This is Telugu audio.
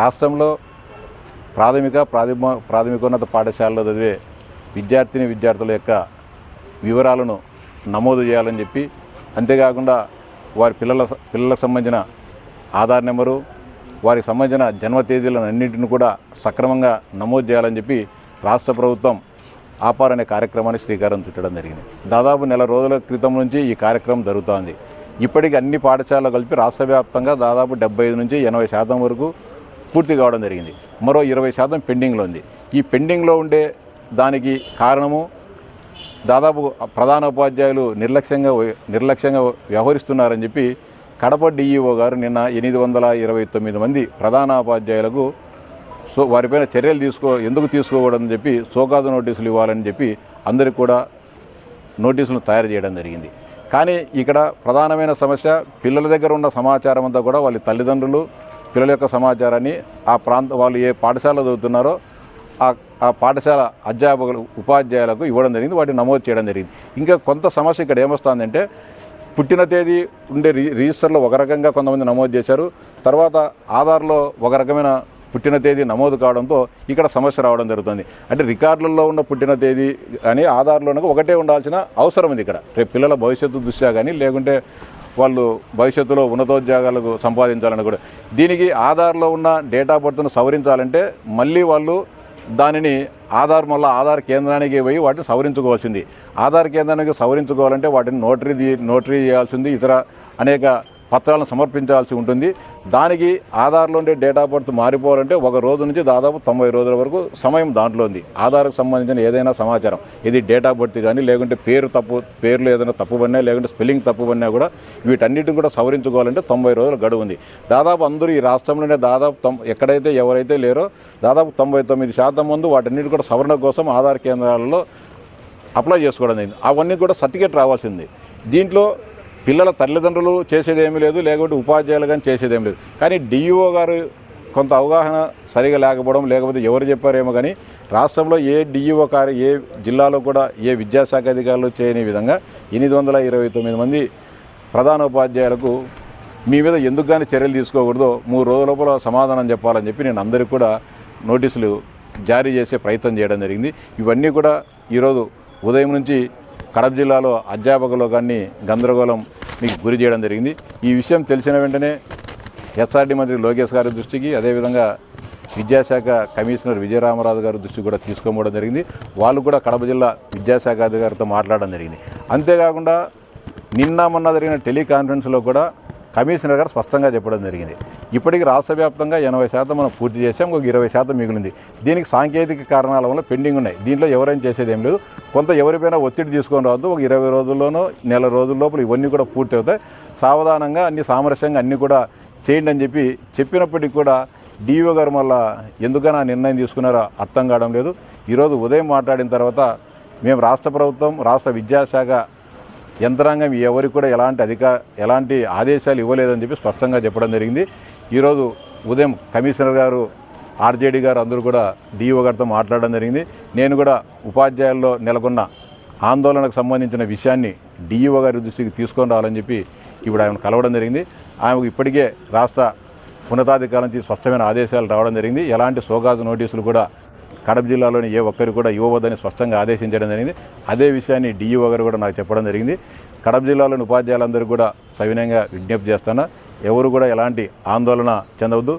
రాష్ట్రంలో ప్రాథమిక ప్రాథమిక ప్రాథమికోన్నత పాఠశాలలో చదివే విద్యార్థిని విద్యార్థుల యొక్క వివరాలను నమోదు చేయాలని చెప్పి అంతేకాకుండా వారి పిల్లల పిల్లలకు సంబంధించిన ఆధార్ నెంబరు వారికి సంబంధించిన జన్మ తేదీలను అన్నింటిని కూడా సక్రమంగా నమోదు చేయాలని చెప్పి రాష్ట్ర ప్రభుత్వం ఆపార్ అనే కార్యక్రమాన్ని శ్రీకారం చుట్టడం జరిగింది. దాదాపు నెల రోజుల క్రితం నుంచి ఈ కార్యక్రమం జరుగుతోంది. ఇప్పటికి అన్ని పాఠశాలలు కలిపి రాష్ట్ర వ్యాప్తంగా దాదాపు డెబ్బై ఐదు నుంచి ఎనభై శాతం వరకు పూర్తి కావడం జరిగింది. మరో ఇరవై శాతం పెండింగ్లో ఉంది. ఈ పెండింగ్లో ఉండే దానికి కారణము దాదాపు ప్రధాన ఉపాధ్యాయులు నిర్లక్ష్యంగా నిర్లక్ష్యంగా వ్యవహరిస్తున్నారని చెప్పి కడప డిఈఓ గారు నిన్న ఎనిమిది వందల ఇరవై తొమ్మిది మంది ప్రధాన ఉపాధ్యాయులకు సో వారిపైన చర్యలు తీసుకో ఎందుకు తీసుకోకూడదని చెప్పి సోకాదు నోటీసులు ఇవ్వాలని చెప్పి అందరికి కూడా నోటీసులను తయారు చేయడం జరిగింది. కానీ ఇక్కడ ప్రధానమైన సమస్య పిల్లల దగ్గర ఉన్న సమాచారం అంతా కూడా వాళ్ళ తల్లిదండ్రులు పిల్లల యొక్క సమాచారాన్ని ఆ ప్రాంత వాళ్ళు ఏ పాఠశాలలో చదువుతున్నారో ఆ పాఠశాల అధ్యాపకులు ఉపాధ్యాయులకు ఇవ్వడం జరిగింది వాటిని నమోదు చేయడం జరిగింది. ఇంకా కొంత సమస్య ఇక్కడ ఏమొస్తుందంటే పుట్టిన తేదీ ఉండే రి రిజిస్టర్లో ఒక రకంగా కొంతమంది నమోదు చేశారు. తర్వాత ఆధార్లో ఒక రకమైన పుట్టిన తేదీ నమోదు కావడంతో ఇక్కడ సమస్య రావడం జరుగుతుంది. అంటే రికార్డులలో ఉన్న పుట్టిన తేదీ కానీ ఆధార్లో ఒకటే ఉండాల్సిన అవసరం ఉంది ఇక్కడ. రేపు పిల్లల భవిష్యత్తు దృష్ట్యా కానీ లేకుంటే వాళ్ళు భవిష్యత్తులో ఉన్నతోద్యోగాలకు సంపాదించాలని కూడా. దీనికి ఆధార్లో ఉన్న డేట్ ఆఫ్ బర్త్ను సవరించాలంటే మళ్ళీ వాళ్ళు దానిని ఆధార్ మళ్ళీ ఆధార్ కేంద్రానికి పోయి వాటిని సవరించుకోవాల్సింది. ఆధార్ కేంద్రానికి సవరించుకోవాలంటే వాటిని నోటరీ నోటరీ చేయాల్సింది ఇతర అనేక పత్రాలను సమర్పించాల్సి ఉంటుంది. దానికి ఆధార్లో ఉండే డేట్ ఆఫ్ బర్త్ మారిపోవాలంటే ఒక రోజు నుంచి దాదాపు తొంభై రోజుల వరకు సమయం దాంట్లో ఉంది. ఆధార్కు సంబంధించిన ఏదైనా సమాచారం. ఇది డేట్ ఆఫ్ బర్త్ కానీ లేకుంటే పేరు తప్పు పేర్లు ఏదైనా తప్పు పడినా లేకుంటే స్పెల్లింగ్ తప్పు పడినా కూడా వీటన్నిటిని కూడా సవరించుకోవాలంటే తొంభై రోజుల గడువు ఉంది. దాదాపు అందరూ ఈ రాష్ట్రంలోనే దాదాపు తొం ఎక్కడైతే ఎవరైతే లేరో దాదాపు తొంభై తొమ్మిది శాతం మంది వాటన్నిటి కూడా సవరణ కోసం ఆధార్ కేంద్రాలలో అప్లై చేసుకోవడం జరిగింది. అవన్నీ కూడా సర్టిఫికేట్ రావాల్సింది దీంట్లో పిల్లల తల్లిదండ్రులు చేసేది లేదు లేకపోతే ఉపాధ్యాయులు కానీ చేసేది లేదు. కానీ డిఈఓ గారు కొంత అవగాహన సరిగా లేకపోవడం లేకపోతే ఎవరు చెప్పారేమో కానీ రాష్ట్రంలో ఏ డిఈఓ కార్య ఏ జిల్లాలో కూడా ఏ విద్యాశాఖ అధికారులు చేయని విధంగా ఎనిమిది వందల ఇరవై తొమ్మిది మంది ప్రధాన ఉపాధ్యాయులకు మీ మీద ఎందుకు కానీ చర్యలు తీసుకోకూడదో మూడు రోజుల లోపల సమాధానం చెప్పాలని చెప్పి నేను అందరికీ కూడా నోటీసులు జారీ చేసే ప్రయత్నం చేయడం జరిగింది. ఇవన్నీ కూడా ఈరోజు ఉదయం నుంచి కడప జిల్లాలో అధ్యాపకులు కానీ గందరగోళం మీకు గురి చేయడం జరిగింది. ఈ విషయం తెలిసిన వెంటనే హెచ్ఆర్డి మంత్రి లోకేష్ గారి దృష్టికి అదేవిధంగా విద్యాశాఖ కమిషనర్ విజయరామరాజు గారి దృష్టికి కూడా తీసుకోవడం జరిగింది. వాళ్ళు కూడా కడప జిల్లా విద్యాశాఖ అధికారితో మాట్లాడడం జరిగింది. అంతేకాకుండా నిన్న మొన్న జరిగిన టెలికాన్ఫరెన్స్లో కూడా కమిషనర్ గారు స్పష్టంగా చెప్పడం జరిగింది. ఇప్పటికి రాష్ట్ర వ్యాప్తంగా ఎనభై శాతం మనం పూర్తి చేసాం ఒక ఇరవై శాతం మిగిలింది. దీనికి సాంకేతిక కారణాల వల్ల పెండింగ్ ఉన్నాయి. దీంట్లో ఎవరైనా చేసేది ఏం లేదు. కొంత ఎవరిపైనా ఒత్తిడి తీసుకొని రావద్దు. ఒక ఇరవై రోజుల్లోనో నెల రోజుల లోపల ఇవన్నీ కూడా పూర్తి అవుతాయి. సావధానంగా అన్ని సామరస్యంగా అన్నీ కూడా చేయండి అని చెప్పి చెప్పినప్పటికీ కూడా డిఓ గారు మళ్ళా ఎందుకని ఆ నిర్ణయం తీసుకున్నారో అర్థం కావడం లేదు. ఈరోజు ఉదయం మాట్లాడిన తర్వాత మేము రాష్ట్ర ప్రభుత్వం రాష్ట్ర విద్యాశాఖ యంత్రాంగం ఎవరికి కూడా ఎలాంటి అధిక ఎలాంటి ఆదేశాలు ఇవ్వలేదని చెప్పి స్పష్టంగా చెప్పడం జరిగింది. ఈరోజు ఉదయం కమిషనర్ గారు ఆర్జేడీ గారు అందరూ కూడా డిఓ గారితో మాట్లాడడం జరిగింది. నేను కూడా ఉపాధ్యాయుల్లో నెలకొన్న ఆందోళనకు సంబంధించిన విషయాన్ని డిఈఓ గారి దృష్టికి తీసుకొని రావాలని చెప్పి ఇప్పుడు ఆయన కలవడం జరిగింది. ఆమెకు ఇప్పటికే రాష్ట్ర ఉన్నతాధికారుల నుంచి స్పష్టమైన ఆదేశాలు రావడం జరిగింది. ఎలాంటి సోగాజు నోటీసులు కూడా కడప జిల్లాలోని ఏ ఒక్కరు కూడా ఇవ్వవద్దని స్పష్టంగా ఆదేశించడం జరిగింది. అదే విషయాన్ని డిఈఓ గారు కూడా నాకు చెప్పడం జరిగింది. కడప జిల్లాలోని ఉపాధ్యాయులందరూ కూడా సవినయంగా విజ్ఞప్తి చేస్తున్నా ఎవరు కూడా ఎలాంటి ఆందోళన చెందవద్దు.